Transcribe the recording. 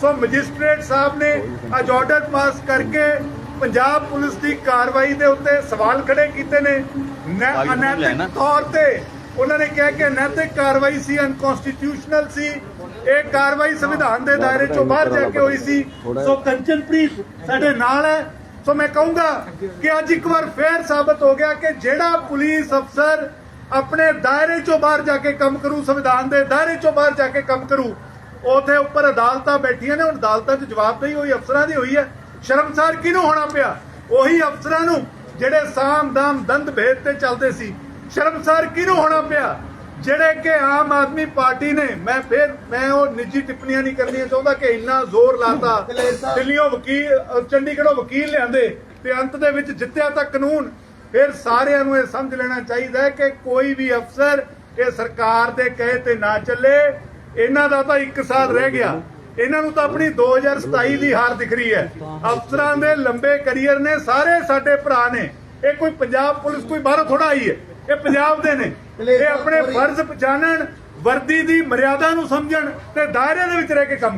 ਸੋ magistrate ਸਾਹਿਬ ਨੇ ਅੱਜ order pass ਕਰਕੇ ਪੰਜਾਬ ਪੁਲਿਸ ਦੀ ਕਾਰਵਾਈ ਦੇ ਉੱਤੇ ਸਵਾਲ ਖੜੇ ਕੀਤੇ ਨੇ। ਅਨੈਤਿਕ ਤੌਰ ਤੇ ਉਹਨਾਂ ਨੇ ਕਿਹਾ ਕਿ ਅਨੈਤਿਕ ਕਾਰਵਾਈ ਸੀ ਅਨਕਨਸਟੀਟਿਊਸ਼ਨਲ ਸੀ। ਇਹ ਕਾਰਵਾਈ ਸੰਵਿਧਾਨ ਦੇ ਦਾਇਰੇ ਚੋਂ ਬਾਹਰ ਜਾ ਕੇ ਹੋਈ ਸੀ। ਸੋ ਕੰਚਨਪ੍ਰੀਤ ਸਾਡੇ ਨਾਲ ਹੈ। ਸੋ ਮੈਂ ਕਹੂੰਗਾ ਕਿ ਅੱਜ ਇੱਕ ਵਾਰ ਫੇਰ ਸਾਬਤ ਹੋ ਗਿਆ ਕਿ ਜਿਹੜਾ ਪੁਲਿਸ ਅਫਸਰ ਆਪਣੇ ਦਾਇਰੇ ਚੋਂ ਬਾਹਰ ਜਾ ਕੇ ਕੰਮ ਕਰੂ ਸੰਵਿਧਾਨ ਦੇ ਦਾਇਰੇ ਚੋਂ ਬਾਹਰ ਜਾ ਕੇ ਕੰਮ ਕਰੂ ਉਥੇ ਉੱਪਰ ਅਦਾਲਤਾਂ ਬੈਠੀਆਂ ਨੇ, ਹੁਣ ਅਦਾਲਤਾਂ 'ਚ ਜਵਾਬਦੇਹੀ ਹੋਈ ਅਫਸਰਾਂ ਦੀ ਹੋਈ ਹੈ। ਸ਼ਰਮਸਾਰ ਕਿਹਨੂੰ ਹੋਣਾ ਪਿਆ? ਉਹੀ ਅਫਸਰਾਂ ਨੂੰ ਜਿਹੜੇ ਸਾਮ ਦੰਦ ਭੇਦ ਤੇ ਚੱਲਦੇ ਸੀ। ਸ਼ਰਮਸਾਰ ਕਿਹਨੂੰ ਹੋਣਾ ਪਿਆ? ਜਿਹੜੇ ਕਿ ਆਮ ਆਦਮੀ ਪਾਰਟੀ ਨੇ, ਮੈਂ ਫਿਰ, ਮੈਂ ਉਹ ਨਿੱਜੀ ਟਿੱਪਣੀਆਂ ਨਹੀਂ ਕਰਨੀਆਂ ਚਾਹੁੰਦਾ ਕਿ ਇੰਨਾ ਜ਼ੋਰ ਲਾਤਾ। ਦਿੱਲੀੋਂ ਵਕੀਲ, ਅਹ ਚੰਡੀਗੜ੍ਹੋਂ ਵਕੀਲ ਲਿਆਂਦੇ ਤੇ ਅੰਤ ਦੇ ਵਿੱਚ ਜਿੱਤਿਆ ਤਾਂ ਕਾਨੂੰਨ। ਫਿਰ ਸਾਰਿਆਂ ਨੂੰ ਇਹ ਸਮਝ ਲੈਣਾ ਚਾਹੀਦਾ ਹੈ ਕਿ ਕੋਈ ਵੀ ਅਫਸਰ ਇਹ ਸਰਕਾਰ ਦੇ ਕਹੇ ਤੇ ਨਾ ਚੱਲੇ। ਇਹਨਾਂ ਦਾ ਤਾਂ ਇੱਕ ਸਾਲ ਰਹਿ ਗਿਆ। ਇਹਨਾਂ ਨੂੰ ਤਾਂ ਆਪਣੀ 2027 ਦੀ ਹਾਰ ਦਿਖ ਰਹੀ ਹੈ। ਅਫਸਰਾਂ ਦੇ ਲੰਬੇ ਕੈਰੀਅਰ ਨੇ ਸਾਰੇ ਸਾਡੇ ਭਰਾ ਨੇ। ਇਹ ਕੋਈ ਪੰਜਾਬ ਪੁਲਿਸ ਕੋਈ ਬਾਹਰੋਂ ਥੋੜਾ ਆਈ ਹੈ। ਇਹ ਪੰਜਾਬ ਦੇ ਨੇ। ਇਹ ਆਪਣੇ ਫਰਜ਼ ਪਛਾਣਨ ਵਰਦੀ ਦੀ ਮਰਿਆਦਾ ਨੂੰ ਸਮਝਣ ਤੇ ਦਾਇਰੇ ਦੇ ਵਿੱਚ ਰਹਿ ਕੇ ਕੰਮ